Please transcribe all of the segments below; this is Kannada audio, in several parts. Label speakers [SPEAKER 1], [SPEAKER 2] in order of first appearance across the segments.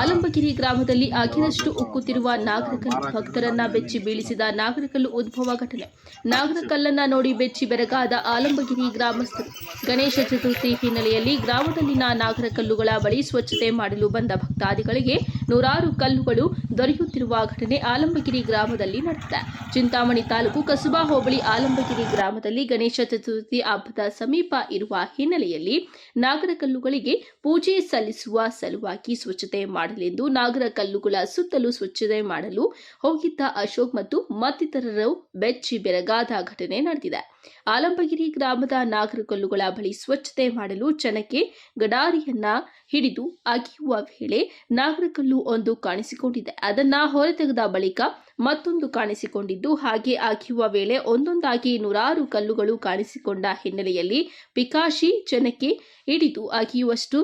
[SPEAKER 1] ಆಲಂಬಗಿರಿ ಗ್ರಾಮದಲ್ಲಿ ಆಗಿನಷ್ಟು ಉಕ್ಕುತ್ತಿರುವ ನಾಗರಕಲ್ಲು ಭಕ್ತರನ್ನ ಬೆಚ್ಚಿ ಬೀಳಿಸಿದ ನಾಗರಕಲ್ಲು ಉದ್ಭವ ಘಟನೆ. ನಾಗರಕಲ್ಲನ್ನ ನೋಡಿ ಬೆಚ್ಚಿ ಬೆರಗಾದ ಆಲಂಬಗಿರಿ ಗ್ರಾಮಸ್ಥರು. ಗಣೇಶ ಚತುರ್ಥಿ ಹಿನ್ನೆಲೆಯಲ್ಲಿ ಗ್ರಾಮದಲ್ಲಿನ ನಾಗರಕಲ್ಲುಗಳ ಬಳಿ ಸ್ವಚ್ಛತೆ ಮಾಡಲು ಬಂದ ಭಕ್ತಾದಿಗಳಿಗೆ ನೂರಾರು ಕಲ್ಲುಗಳು ದೊರೆಯುತ್ತಿರುವ ಘಟನೆ ಆಲಂಬಗಿರಿ ಗ್ರಾಮದಲ್ಲಿ ನಡೆದಿದೆ. ಚಿಂತಾಮಣಿ ತಾಲೂಕು ಕಸುಬಾ ಹೋಬಳಿ ಆಲಂಬಗಿರಿ ಗ್ರಾಮದಲ್ಲಿ ಗಣೇಶ ಚತುರ್ಥಿ ಹಬ್ಬದ ಸಮೀಪ ಇರುವ ಹಿನ್ನೆಲೆಯಲ್ಲಿ ನಾಗರಕಲ್ಲುಗಳಿಗೆ ಪೂಜೆ ಸಲ್ಲಿಸುವ ಸಲುವಾಗಿ ಸ್ವಚ್ಛತೆ ಮಾಡಲೆಂದು ನಾಗರಕಲ್ಲುಗಳ ಸುತ್ತಲೂ ಸ್ವಚ್ಛತೆ ಮಾಡಲು ಹೋಗಿದ್ದ ಅಶೋಕ್ ಮತ್ತು ಮತ್ತಿತರರು ಬೆಚ್ಚಿ ಬೆರಗಾದ ಘಟನೆ ನಡೆದಿದೆ. ಆಲಂಬಗಿರಿ ಗ್ರಾಮದ ನಾಗರಕಲ್ಲುಗಳ ಬಳಿ ಸ್ವಚ್ಛತೆ ಮಾಡಲು ಜನಕ್ಕೆ ಗಡಾರಿಯನ್ನ ಹಿಡಿದು ಅಗೆಯುವ ವೇಳೆ ನಾಗರಕಲ್ಲು ಒಂದು ಕಾಣಿಸಿಕೊಂಡಿದೆ. ಅದನ್ನ ಹೊರತೆಗೆದ ಬಳಿಕ ಮತ್ತೊಂದು ಕಾಣಿಸಿಕೊಂಡಿದ್ದು, ಹಾಗೆ ಆಗಿರುವ ವೇಳೆ ಒಂದೊಂದಾಗಿ ನೂರಾರು ಕಲ್ಲುಗಳು ಕಾಣಿಸಿಕೊಂಡ ಹಿನ್ನೆಲೆಯಲ್ಲಿ ಪಿಕಾಶಿ ಜನಕ್ಕೆ ಹಿಡಿದು ಆಗಿಯುವಷ್ಟು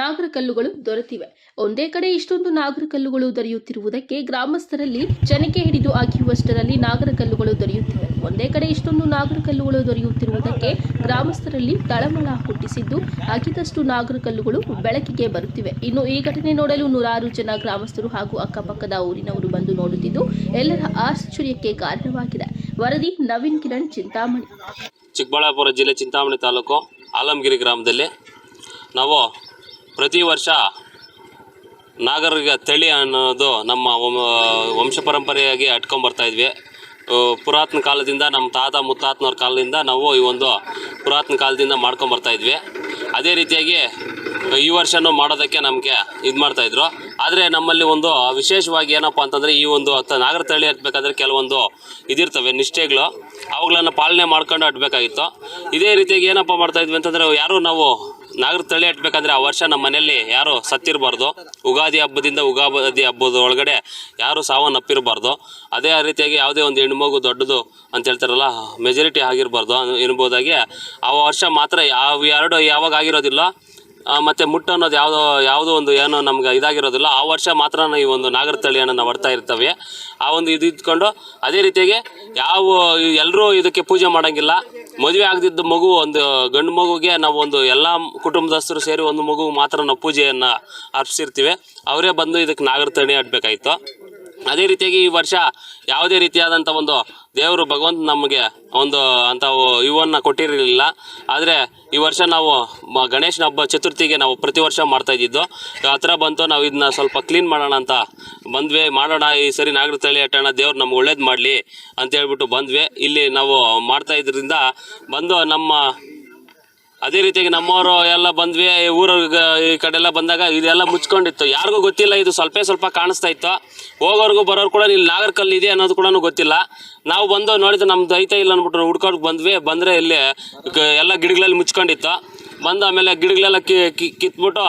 [SPEAKER 1] ನಾಗರ ಕಲ್ಲುಗಳು ದೊರೆತಿವೆ. ಒಂದೇ ಕಡೆ ಇಷ್ಟೊಂದು ನಾಗರ ಕಲ್ಲುಗಳು ದೊರೆಯುತ್ತಿರುವುದಕ್ಕೆ ಗ್ರಾಮಸ್ಥರಲ್ಲಿ ಜನಕ್ಕೆ ಹಿಡಿದು ಅಗಿಯುವಷ್ಟರಲ್ಲಿ ನಾಗರ ಕಲ್ಲುಗಳು ದೊರೆಯುತ್ತಿವೆ. ಒಂದೇ ಕಡೆ ಇಷ್ಟೊಂದು ನಾಗರ ಕಲ್ಲುಗಳು ದೊರೆಯುತ್ತಿರುವುದಕ್ಕೆ ಗ್ರಾಮಸ್ಥರಲ್ಲಿ ತಳಮಳ ಹುಟ್ಟಿಸಿದ್ದು, ಅಗಿದಷ್ಟು ನಾಗರಕಲ್ಲುಗಳು ಬೆಳಕಿಗೆ ಬರುತ್ತಿವೆ. ಇನ್ನು ಈ ಘಟನೆ ನೋಡಲು ನೂರಾರು ಜನ ಗ್ರಾಮಸ್ಥರು ಹಾಗೂ ಅಕ್ಕಪಕ್ಕದ ಊರಿನವರು ಬಂದು ನೋಡುತ್ತಿದ್ದು ಎಲ್ಲರ ಆಶ್ಚರ್ಯಕ್ಕೆ ಕಾರಣವಾಗಿದೆ. ವರದಿ ನವೀನ್ ಕಿರಣ್ ಚಿಂತಾಮಣಿ.
[SPEAKER 2] ಚಿಕ್ಕಬಳ್ಳಾಪುರ ಜಿಲ್ಲೆ ಚಿಂತಾಮಣಿ ತಾಲೂಕು ಆಲಮಗಿರಿ ಗ್ರಾಮದಲ್ಲಿ ನಾವು ಪ್ರತಿ ವರ್ಷ ನಾಗರಿಕ ತಳಿ ಅನ್ನೋದು ನಮ್ಮ ವಂಶ- ಪರಂಪರೆಯಾಗಿ ಇದ್ವಿ. ಪುರಾತನ ಕಾಲದಿಂದ ನಮ್ಮ ತಾತ ಮುತ್ತಾತನವ್ರ ಕಾಲದಿಂದ ನಾವು ಈ ಒಂದು ಪುರಾತನ ಕಾಲದಿಂದ ಮಾಡ್ಕೊಂಬರ್ತಾ ಇದ್ವಿ. ಅದೇ ರೀತಿಯಾಗಿ ಈ ವರ್ಷನೂ ಮಾಡೋದಕ್ಕೆ ನಮಗೆ ಇದು ಮಾಡ್ತಾಯಿದ್ರು ಆದರೆ ನಮ್ಮಲ್ಲಿ ಒಂದು ವಿಶೇಷವಾಗಿ ಏನಪ್ಪ ಅಂತಂದರೆ ಈ ಒಂದು ಹತ್ತು ನಾಗರ ತಳ್ಳಿ ಹತ್ಬೇಕಾದ್ರೆ ಕೆಲವೊಂದು ಇದಿರ್ತವೆ ನಿಷ್ಠೆಗಳು. ಅವುಗಳನ್ನು ಪಾಲನೆ ಮಾಡ್ಕೊಂಡು ಅಟ್ಬೇಕಾಗಿತ್ತು ಇದೇ ರೀತಿಯಾಗಿ ಏನಪ್ಪ ಮಾಡ್ತಾ ಇದ್ವಿ ಅಂತಂದರೆ ಯಾರು ನಾವು ನಾಗರ ತಳಿ ಹಟ್ಬೇಕಂದ್ರೆ ಆ ವರ್ಷ ನಮ್ಮ ಮನೆಯಲ್ಲಿ ಯಾರು ಸತ್ತಿರಬಾರ್ದು. ಉಗಾದಿ ಹಬ್ಬದಿಂದ ಉಗಾದಿ ಹಬ್ಬದ ಒಳಗಡೆ ಯಾರು ಸಾವನ್ನಪ್ಪಿರಬಾರ್ದು ಅದೇ ರೀತಿಯಾಗಿ ಯಾವುದೇ ಒಂದು ಹೆಣ್ಮಗು ದೊಡ್ಡದು ಅಂತ ಹೇಳ್ತಾರಲ್ಲ ಮೆಜಾರಿಟಿ ಆಗಿರಬಾರ್ದು ಎನ್ಬೋದಾಗಿ ಆ ವರ್ಷ ಮಾತ್ರ ಯಾವ ಎರಡು ಯಾವಾಗ ಆಗಿರೋದಿಲ್ಲ. ಮತ್ತೆ ಮುಟ್ಟು ಅನ್ನೋದು ಯಾವುದೋ ಯಾವುದೋ ಒಂದು ಏನೋ ನಮ್ಗೆ ಇದಾಗಿರೋದಿಲ್ಲ. ಆ ವರ್ಷ ಮಾತ್ರ ಈ ಒಂದು ನಾಗರ ತಳಿಯನ್ನು ನಾವು ಹೊಡ್ತಾ ಇರ್ತವೆ. ಆ ಒಂದು ಇದು ಇದ್ಕೊಂಡು ಅದೇ ರೀತಿಯಾಗಿ ಯಾವ ಎಲ್ಲರೂ ಇದಕ್ಕೆ ಪೂಜೆ ಮಾಡೋಂಗಿಲ್ಲ. ಮದುವೆ ಆಗದಿದ್ದ ಮಗು ಒಂದು, ಗಂಡು ಮಗುಗೆ ನಾವು ಒಂದು ಎಲ್ಲ ಕುಟುಂಬದಸ್ಥರು ಸೇರಿ ಒಂದು ಮಗು ಮಾತ್ರ ನಾವು ಪೂಜೆಯನ್ನು ಅರ್ಪಿಸಿರ್ತೀವಿ. ಅವರೇ ಬಂದು ಇದಕ್ಕೆ ನಾಗರ ತಳಿ ಅದೇ ರೀತಿಯಾಗಿ ಈ ವರ್ಷ ಯಾವುದೇ ರೀತಿಯಾದಂಥ ಒಂದು ದೇವರು ಭಗವಂತ ನಮಗೆ ಒಂದು ಅಂತ ಇವನ್ನ ಕೊಟ್ಟಿರಲಿಲ್ಲ. ಆದರೆ ಈ ವರ್ಷ ನಾವು ಗಣೇಶನ ಹಬ್ಬ ಚತುರ್ಥಿಗೆ ನಾವು ಪ್ರತಿ ವರ್ಷ ಮಾಡ್ತಾ ಇದ್ದಿದ್ದು. ಹತ್ರ ಬಂತು ನಾವು ಇದನ್ನ ಸ್ವಲ್ಪ ಕ್ಲೀನ್ ಮಾಡೋಣ ಅಂತ ಬಂದ್ವಿ. ಮಾಡೋಣ, ಈ ಸರಿ ನಾಗರ ತಳಿ ಅಟ್ಟೋಣ ದೇವ್ರು ನಮ್ಗೆ ಒಳ್ಳೇದು ಮಾಡಲಿ ಅಂತ ಹೇಳ್ಬಿಟ್ಟು ಬಂದ್ವಿ. ಇಲ್ಲಿ ನಾವು ಮಾಡ್ತಾ ಇದ್ರಿಂದ ಬಂದು ನಮ್ಮ ಅದೇ ರೀತಿಯಾಗಿ ನಮ್ಮವರು ಎಲ್ಲ ಬಂದ್ವಿ ಊರಿಗೆ ಈ ಕಡೆ ಎಲ್ಲ ಬಂದಾಗ ಇದೆಲ್ಲ ಮುಚ್ಕೊಂಡಿತ್ತು. ಯಾರಿಗೂ ಗೊತ್ತಿಲ್ಲ, ಇದು ಸ್ವಲ್ಪ ಸ್ವಲ್ಪ ಕಾಣಿಸ್ತಾ ಇತ್ತು. ಹೋಗೋರ್ಗು ಬರೋರು ಕೂಡ ಇಲ್ಲಿ ನಾಗರ್ಕಲ್ಲು ಇದೆ ಅನ್ನೋದು ಕೂಡ ಗೊತ್ತಿಲ್ಲ. ನಾವು ಬಂದು ನೋಡಿದ್ರೆ ನಮ್ದು ಐತೆ ಇಲ್ಲ ಅಂದ್ಬಿಟ್ಟು ಹುಡ್ಕೊಂಡು ಬಂದ್ವಿ. ಬಂದರೆ ಇಲ್ಲಿ ಎಲ್ಲ ಗಿಡಗಳಲ್ಲಿ ಮುಚ್ಕೊಂಡಿತ್ತು. ಬಂದು ಆಮೇಲೆ ಗಿಡಗಳೆಲ್ಲ ಕಿ ಕಿತ್ಬಿಟ್ಟು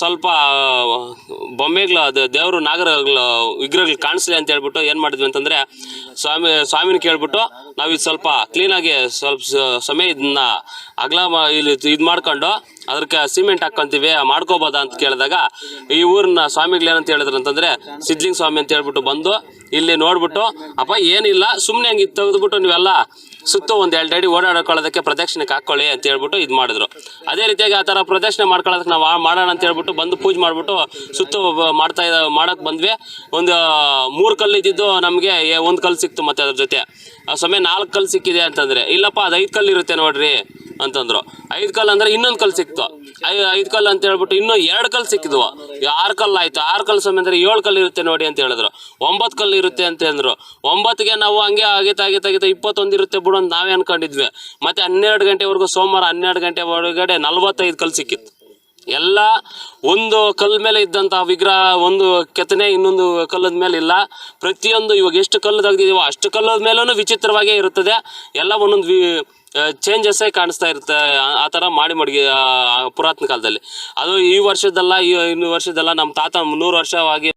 [SPEAKER 2] ಸ್ವಲ್ಪ ಬೊಮ್ಮೆಗಳು, ಅದು ದೇವರು ನಾಗರಗಳು ವಿಗ್ರಹಗಳು ಕಾಣಿಸ್ಲಿ ಅಂತ ಹೇಳ್ಬಿಟ್ಟು ಏನು ಮಾಡಿದ್ವಿ ಅಂತಂದರೆ, ಸ್ವಾಮಿ, ಸ್ವಾಮಿನ ಕೇಳ್ಬಿಟ್ಟು ನಾವು ಇದು ಸ್ವಲ್ಪ ಕ್ಲೀನಾಗಿ ಸ್ವಲ್ಪ ಸಮಯ ಇದನ್ನ ಅಗಲ ಇಲ್ಲಿ ಇದು ಮಾಡ್ಕೊಂಡು ಅದಕ್ಕೆ ಸಿಮೆಂಟ್ ಹಾಕೊಂತೀವಿ ಮಾಡ್ಕೋಬೋದಾ ಅಂತ ಕೇಳಿದಾಗ ಈ ಊರಿನ ಸ್ವಾಮಿಗಳು ಏನಂತ ಹೇಳಿದ್ರು ಅಂತಂದ್ರೆ, ಸಿದ್ಲಿಂಗ ಸ್ವಾಮಿ ಅಂತ ಹೇಳ್ಬಿಟ್ಟು ಬಂದು ಇಲ್ಲಿ ನೋಡ್ಬಿಟ್ಟು, ಅಪ್ಪ, ಏನಿಲ್ಲ ಸುಮ್ಮನೆ ಹಂಗೆ ತೆಗೆದ್ಬಿಟ್ಟು ನೀವೆಲ್ಲ ಸುತ್ತ ಒಂದು ಎರಡು ಅಡಿ ಓಡಾಡ್ಕೊಳ್ಳೋದಕ್ಕೆ ಪ್ರದಕ್ಷಿಣೆಗೆ ಹಾಕ್ಕೊಳ್ಳಿ ಅಂತ ಹೇಳ್ಬಿಟ್ಟು ಇದು ಮಾಡಿದ್ರು. ಅದೇ ರೀತಿಯಾಗಿ ಆ ಥರ ಪ್ರದಕ್ಷಿಣೆ ಮಾಡ್ಕೊಳ್ಳೋದಕ್ಕೆ ನಾವು ಮಾಡೋಣ ಅಂತ ಹೇಳ್ಬಿಟ್ಟು ಬಂದು ಪೂಜೆ ಮಾಡಿಬಿಟ್ಟು ಸುತ್ತ ಮಾಡ್ತಾ ಇದ್ದ ಮಾಡೋಕ್ಕೆ ಬಂದ್ವಿ. ಒಂದು ಮೂರು ಕಲ್ಲು ಇದ್ದಿದ್ದು ನಮಗೆ ಒಂದು ಕಲ್ಲು ಸಿಕ್ತು ಮತ್ತೆ ಅದ್ರ ಜೊತೆ. ಸಮಯ ನಾಲ್ಕು ಕಲ್ಲು ಸಿಕ್ಕಿದೆ ಅಂತಂದರೆ, ಇಲ್ಲಪ್ಪ, ಅದು ಐದು ಕಲ್ಲು ಇರುತ್ತೆ ನೋಡ್ರಿ. ಅಂತಂದ್ರು. ಐದು ಕಲ್ಲು ಅಂದ್ರೆ ಇನ್ನೊಂದು ಕಲ್ಲು ಸಿಕ್ತು. ಐ, ಐದು ಕಲ್ಲು ಅಂತ ಹೇಳ್ಬಿಟ್ಟು ಇನ್ನೂ ಎರಡು ಕಲ್ಲು ಸಿಕ್ಕಿದ್ವು. ಆರು ಕಲ್ಲು ಆಯ್ತು. ಆರು ಕಲ್ಲು ಸಮಯ ಅಂದ್ರೆ ಏಳು ಕಲ್ಲು ಇರುತ್ತೆ ನೋಡಿ ಅಂತ ಹೇಳಿದ್ರು. ಒಂಬತ್ತು ಕಲ್ಲು ಇರುತ್ತೆ ಅಂತ ಅಂದ್ರು. ಒಂಬತ್ತಿಗೆ ನಾವು ಹಂಗೆ ಆಗೈತೆ ಆಗೈತೆ ಇಪ್ಪತ್ತೊಂದು ಇರುತ್ತೆ ಬಿಡು ಅಂತ ನಾವೇ ಅನ್ಕೊಂಡಿದ್ವಿ. ಮತ್ತೆ ಹನ್ನೆರಡು ಗಂಟೆವರೆಗೂ ಸೋಮವಾರ ಹನ್ನೆರಡು ಗಂಟೆ ಒಳಗಡೆ ನಲ್ವತ್ತೈದು ಕಲ್ಲು ಸಿಕ್ಕಿತ್ತು. ಎಲ್ಲ ಒಂದು ಕಲ್ಲು ಮೇಲೆ ಇದ್ದಂಥ ವಿಗ್ರಹ, ಒಂದು ಕೆತ್ತನೆ, ಇನ್ನೊಂದು ಕಲ್ಲದ ಮೇಲೆ ಇಲ್ಲ. ಪ್ರತಿಯೊಂದು ಇವಾಗ ಎಷ್ಟು ಕಲ್ಲು ತೆಗೆದಿದ್ದೀವೋ ಅಷ್ಟು ಕಲ್ಲದ ಮೇಲೂ ವಿಚಿತ್ರವಾಗೇ ಇರುತ್ತದೆ. ಎಲ್ಲ ಒಂದೊಂದು ವಿ ಚೇಂಜಸ್ಸೇ ಕಾಣಿಸ್ತಾ ಇರುತ್ತೆ. ಆ- ಥರ ಮಾಡಿ ಮಡಗಿ ಪುರಾತನ ಕಾಲದಲ್ಲಿ. ಅದು ಈ ವರ್ಷದಲ್ಲ ಈ, ಇನ್ನು ವರ್ಷದಲ್ಲ ನಮ್ಮ ತಾತ ನೂರು ವರ್ಷವಾಗಿ